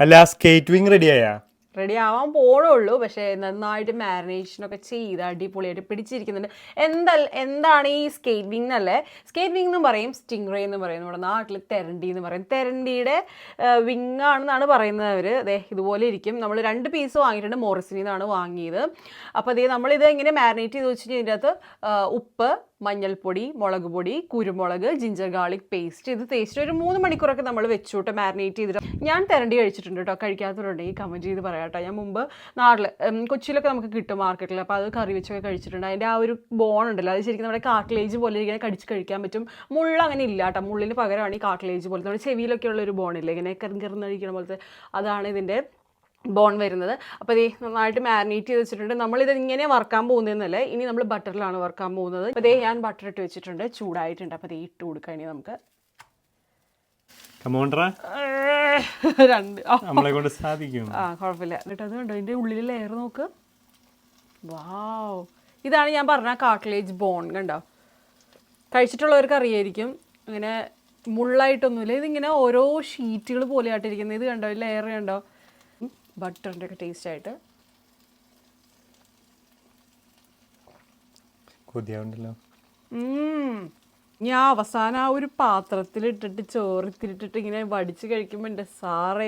അല്ല skate wing റെഡിയായാ ready ആവാൻ പോണുള്ളൂ പക്ഷേ നന്നായിട്ട് മാരിനേഷനൊക്കെ ചെയ്ത് അടിപൊളിയായിട്ട് പിടിച്ചിരിക്കുന്നുണ്ട്. എന്താ എന്താണ് ഈ സ്കേറ്റ് വിങ് എന്നല്ലേ സ്കേറ്റ് വിങ് എന്ന് പറയും സ്റ്റിംഗ് റേ എന്ന് പറയും. നമ്മുടെ നാട്ടിൽ തെരണ്ടി എന്ന് പറയും. തെരണ്ടിയുടെ വിങ് ആണെന്നാണ് പറയുന്നത് അവർ അതെ ഇതുപോലെ ഇരിക്കും. നമ്മൾ രണ്ട് പീസ് വാങ്ങിയിട്ടുണ്ട് മോറിസിനിൽ നിന്നാണ് വാങ്ങിയത്. അപ്പോൾ അതേ നമ്മളിത് എങ്ങനെ മാരിനേറ്റ് ചെയ്ത് വെച്ചിട്ട് ഇതിന്റെ അകത്ത് ഉപ്പ് മഞ്ഞൾപ്പൊടി മുളക് പൊടി കുരുമുളക് ജിഞ്ചർ ഗാർലിക് പേസ്റ്റ് ഇത് തേച്ചിട്ട് ഒരു മൂന്ന് മണിക്കൂറൊക്കെ നമ്മൾ വെച്ചോട്ട് മാരിനേറ്റ് ചെയ്തിട്ട് ഞാൻ തെരണ്ടി കഴിച്ചിട്ടുണ്ട് കേട്ടോ. കഴിക്കാത്തവരുണ്ടെങ്കിൽ കമന്റ് ചെയ്ത് പറയാം. കേട്ടോ. ഞാൻ മുമ്പ് നാട്ടിൽ കൊച്ചിയിലൊക്കെ നമുക്ക് കിട്ടും മാർക്കറ്റിൽ അപ്പോൾ അത് കറി വെച്ചൊക്കെ കഴിച്ചിട്ടുണ്ട്. അതിന്റെ ആ ഒരു ബോൺ ഉണ്ടല്ലോ അത് ശരിക്കും നമ്മുടെ കാട്ടിലേജ് പോലെ ഇങ്ങനെ കടിച്ച് കഴിക്കാൻ പറ്റും. മുള്ള അങ്ങനെ ഇല്ല കേട്ടോ. മുള്ളിന് പകരമാണ് ഈ കാട്ടിലേജ് പോലെ. നമ്മുടെ ചെവിയിലൊക്കെ ഉള്ള ഒരു ബോണില്ലേ ഇങ്ങനെ കറിഞ്ഞ് കഴിക്കണ പോലത്തെ അതാണ് ഇതിന്റെ ബോൺ വരുന്നത്. അപ്പോൾ ഇത് നന്നായിട്ട് മാരിനേറ്റ് ചെയ്ത് വെച്ചിട്ടുണ്ട്. നമ്മളിത് ഇങ്ങനെ വറക്കാൻ പോകുന്നതെന്നല്ലേ ഇനി നമ്മൾ ബട്ടറിലാണ് വറക്കാൻ പോകുന്നത്. അപ്പോൾ ഇതേ ഞാൻ ബട്ടർ ഇട്ട് വെച്ചിട്ടുണ്ട്. ചൂടായിട്ടുണ്ട്. അപ്പോൾ ദേ ഇട്ട് കൊടുക്കാം ഇനി നമുക്ക്. കമോണ്ടറാ രണ്ട്. നമ്മളെ കൊണ്ട് സാധിക്കും. ആ കുഴപ്പമില്ല. എന്നിട്ട് അത് കണ്ടോ? ഇതിന്റെ ഉള്ളിൽ ലെയർ നോക്ക്. വാവ് ഇതാണ് ഞാൻ പറഞ്ഞ കാട്ട്ലേജ് ബോൺ കണ്ടോ? കഴിച്ചിട്ടുള്ളവർക്ക് അറിയായിരിക്കും. ഇങ്ങനെ മുള്ളായിട്ടൊന്നുമില്ല. ഇതിങ്ങനെ ഓരോ ഷീറ്റുകൾ പോലെ പോലെയായിട്ടിരിക്കുന്നത് ഇത് കണ്ടോ? ലെയർ കണ്ടോ? ബട്ടറിന്റെ ഒക്കെ ടേസ്റ്റ് ആയിട്ട്. കൊതിയാവുണ്ടല്ലോ. ഞാൻ അവസാനം ആ ഒരു പാത്രത്തിലിട്ടിട്ട് ചോറിത്തിരിട്ടിട്ട് ഇങ്ങനെ വടിച്ച് കഴിക്കുമ്പോൾ എന്റെ സാറേ